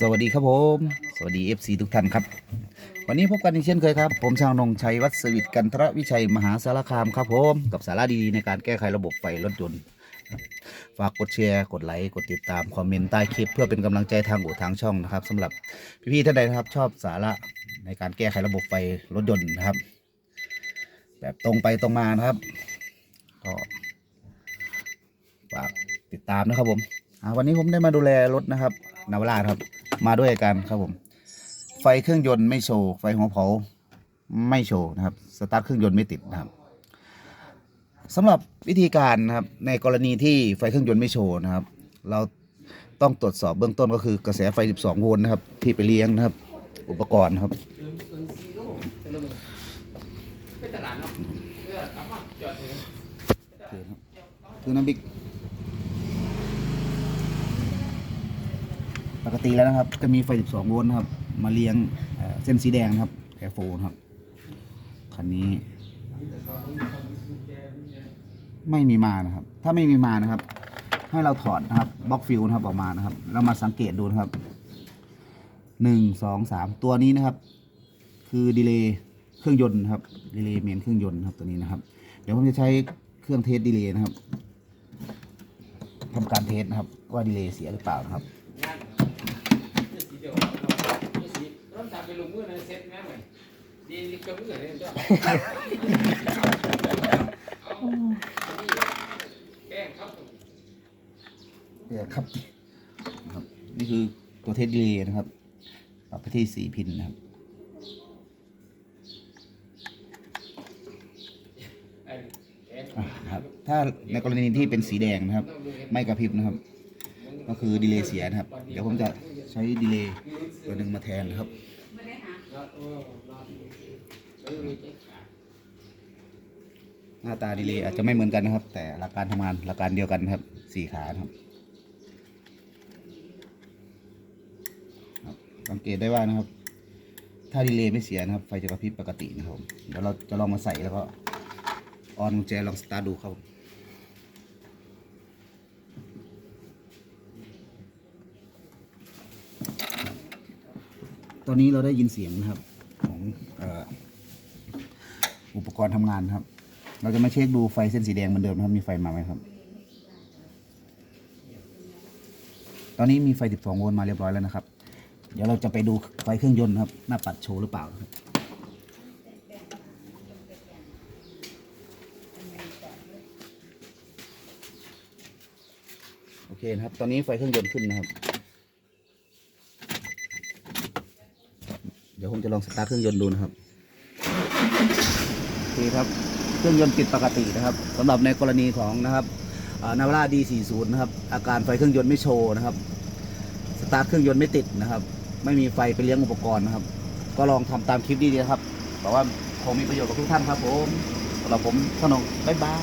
สวัสดีครับผม สวัสดี FC ทุกท่านครับ วันนี้พบกันอีกเช่นเคยครับ ผมช่างนงชัยวัฒสวิทย์กันทรวิชัยมหาสารคามครับผม กับสาระดีๆในการแก้ไขระบบไฟรถยนต์ฝากกดแชร์กดไลค์กดติดตามคอมเมนต์ใต้คลิป เพื่อเป็นกำลังใจทางอู่ทางช่องนะครับสำหรับพี่ๆท่านใดนะครับชอบสาระในการแก้ไขระบบไฟรถยนต์นะครับ แบบตรงไปตรงมานะครับก็ฝากติดตามนะครับผมวันนี้ผมได้มาดูแลรถนะครับนาวราครับ มาด้วยกันครับผม ไฟเครื่องยนต์ไม่โชว์ไฟหัวเผาไม่โชว์นะครับสตาร์ทเครื่องยนต์ไม่ติดนะครับสำหรับวิธีการนะครับในกรณีที่ไฟเครื่องยนต์ไม่โชว์นะครับ เราต้องตรวจสอบเบื้องต้นก็คือกระแสไฟ 12 โวลต์นะครับ ที่ไปเลี้ยงนะครับ อุปกรณ์ครับ คือน้ำบิ๊ก ปกติแล้วนะครับ จะมีไฟ 12 โวลต์นะครับ มาเลี้ยงเส้นสีแดงครับแอร์โฟนครับ คันนี้ ไม่มีมานะครับ ถ้าไม่มีมานะครับ ให้เราถอดนะครับบล็อกฟิลนะครับออกมานะครับ แล้วมาสังเกตดูนะครับหนึ่งสองสามตัวนี้นะครับ คือดีเลย์เครื่องยนต์นครับดีเลย์เมนเครื่องยนต์ครับตัวนี้นะครับ เดี๋ยวผมจะใช้เครื่องเทสดีเลย์นะครับทำการเทสนะครับ ว่าดีเลย์เสียหรือเปล่านะครับ ร่มตามไปล งมือในเซ็ตแม่เหมือนดีลิกมือเลยจ้ะแกล้งครับเนี่ยครับนะครับ นี่คือตัวเทสดีเลย์นะครับ ปรับไปที่สี่พินนะครับ ไอ้แกล้งอะนะครับ ถ้าในกรณีที่เป็นสีแดงนะครับ ไม่กระพริบนะครับ ก็คือดีเลย์เสียนะครับ เดี๋ยวผมจะใช้ดีเลย์ตัวหนึ่งมาแทนนะครับ หน้าตาดีเลยอาจจะไม่เหมือนกันนะครับ แต่หลักการทำงานหลักการเดียวกันครับสี่ขาครับสังเกตได้ว่านะครับ ถ้าดีเลย์ไม่เสียนะครับ ไฟจะกระพริบปกตินะครับเดี๋ยวเราจะลองมาใส่แล้วก็ออนกุญแจลองสตาร์ทดูครับ ตอนนี้เราได้ยินเสียงนะครับของอ,อุปกรณ์ทำงานครับ เราจะมาเช็คดูไฟเส้นสีแดงเหมือนเดิมนะครับมีไฟมาไหมครับ ตอนนี้มีไฟ 12 โวลต์มาเรียบร้อยแล้วนะครับ เดี๋ยวเราจะไปดูไฟเครื่องยนต์ครับหน้าปัดโชว์หรือเปล่าครับโอเคนะครับ ตอนนี้ไฟเครื่องยนต์ขึ้นนะครับ เดี๋ยวผมจะลองสตาร์ทเครื่องยนต์ดูนะครับโอเคครับเครื่องยนต์ติดปกตินะครับสำหรับในกรณีของนะครับนาวาร่า D40 นะครับ อาการไฟเครื่องยนต์ไม่โชว์นะครับ สตาร์ทเครื่องยนต์ไม่ติดนะครับ ไม่มีไฟไปเลี้ยงอุปกรณ์นะครับ ก็ลองทำตามคลิปนี้ดีนะครับบอกว่าคงมีประโยชน์กับทุกท่านครับผมสำหรับผมขนมบ๊ายบาย